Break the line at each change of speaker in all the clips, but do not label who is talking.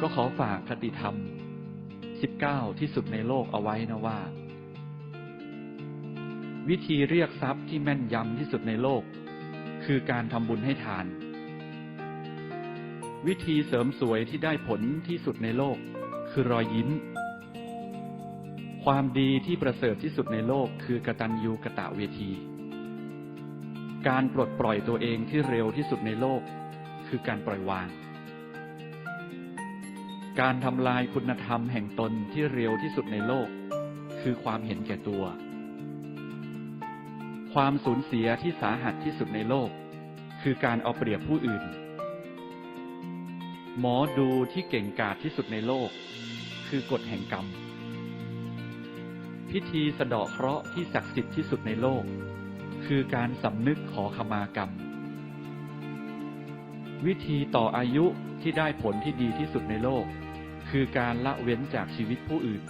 ก็ขอฝากคติธรรม 19 ที่สุดในโลกเอาไว้นะว่า วิธีเรียกทรัพย์ที่แม่นยำที่สุดในโลก คือการทำบุญให้ทาน วิธีเสริมสวยที่ได้ผลที่สุดในโลก คือรอยยิ้ม ความดีที่ประเสริฐที่สุดในโลก คือกตัญญูกะตะเวที การปลดปล่อยตัวเองที่เร็วที่สุดในโลก คือการปล่อยวาง การทำลายคุณธรรมแห่งตนที่เร็วที่สุดในโลก คือความเห็นแก่ตัว ความสูญเสียที่สาหัสที่สุดในโลก คือการเอาเปรียบผู้อื่น หมอดูที่เก่งกาจที่สุดในโลก คือกฎแห่งกรรม พิธีสะเดาะเคราะห์ที่ศักดิ์สิทธิ์ที่สุดในโลก คือการสำนึกขอขมากรรม วิธีต่ออายุที่ได้ผลที่ดีที่สุดในโลก คือการละเว้นจากชีวิตผู้อื่น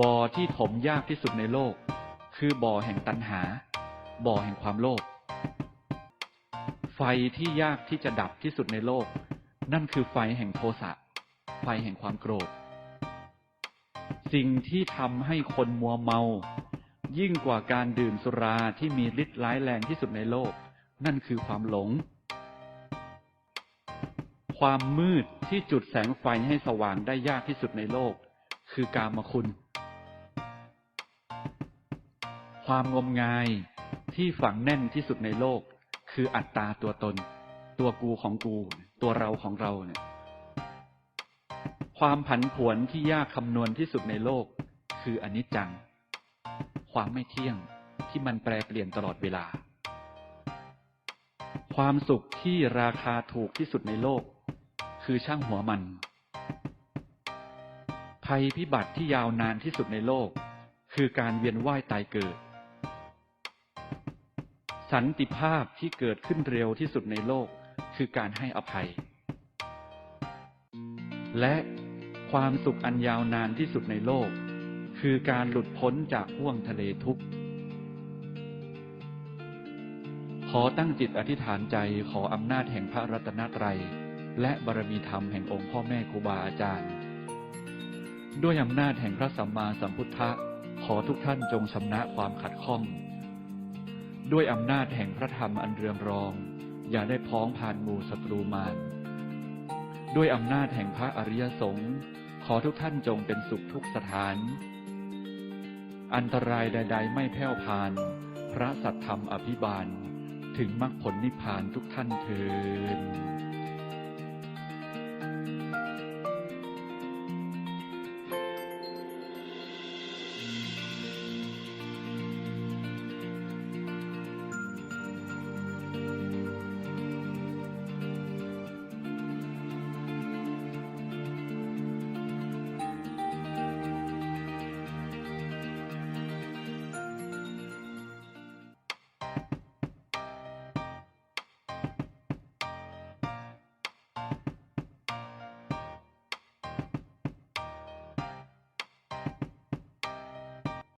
บ่อที่ถมยากที่สุดในโลก คือบ่อแห่งตัณหา บ่อแห่งความโลภ ไฟที่ยากที่จะดับที่สุดในโลก นั่นคือไฟแห่งโทสะ ไฟแห่งความโกรธ สิ่งที่ทำให้คนมัวเมา ยิ่งกว่าการดื่มสุราที่มีฤทธิ์ร้ายแรงที่สุดในโลก นั่นคือความหลง ความมืดที่จุดแสงไฟให้สว่างได้ยากที่สุดในโลก คือกามคุณ ความงมงายที่ฝังแน่นที่สุดในโลก คืออัตตาตัวตน ตัวกูของกู ตัวเราของเราเนี่ย ความผันผวนที่ยากคำนวณที่สุดในโลก คืออนิจจัง ความไม่เที่ยงที่มันแปรเปลี่ยนตลอดเวลา ความสุขที่ราคาถูกที่สุดในโลก คือช่างหัวมัน ภัยพิบัติที่ยาวนานที่สุดในโลก คือการเวียนว่ายตายเกิด สันติภาพที่เกิดขึ้นเร็วที่สุดในโลก คือการให้อภัย และความสุขอันยาวนานที่สุดในโลก คือการหลุดพ้นจากห่วงทะเลทุกข์ขอตั้งจิตอธิษฐานใจขออำนาจแห่งพระรัตนตรัย และบารมีธรรมแห่งองค์พ่อแม่ครูบาอาจารย์ ด้วยอำนาจแห่งพระสัมมาสัมพุทธะขอทุกท่านจงชำระความขัดข้อง ด้วยอำนาจแห่งพระธรรมอันเรืองรอง อย่าได้พ้องผ่านมูศัตรูมารด้วยอำนาจแห่งพระอริยสงฆ์ขอทุกท่านจงเป็นสุขทุกสถาน อันตรายใด ๆ ไม่แผ่วพาน พระสัทธรรมอภิบาล ถึงมรรคผลนิพพานทุกท่านเทิน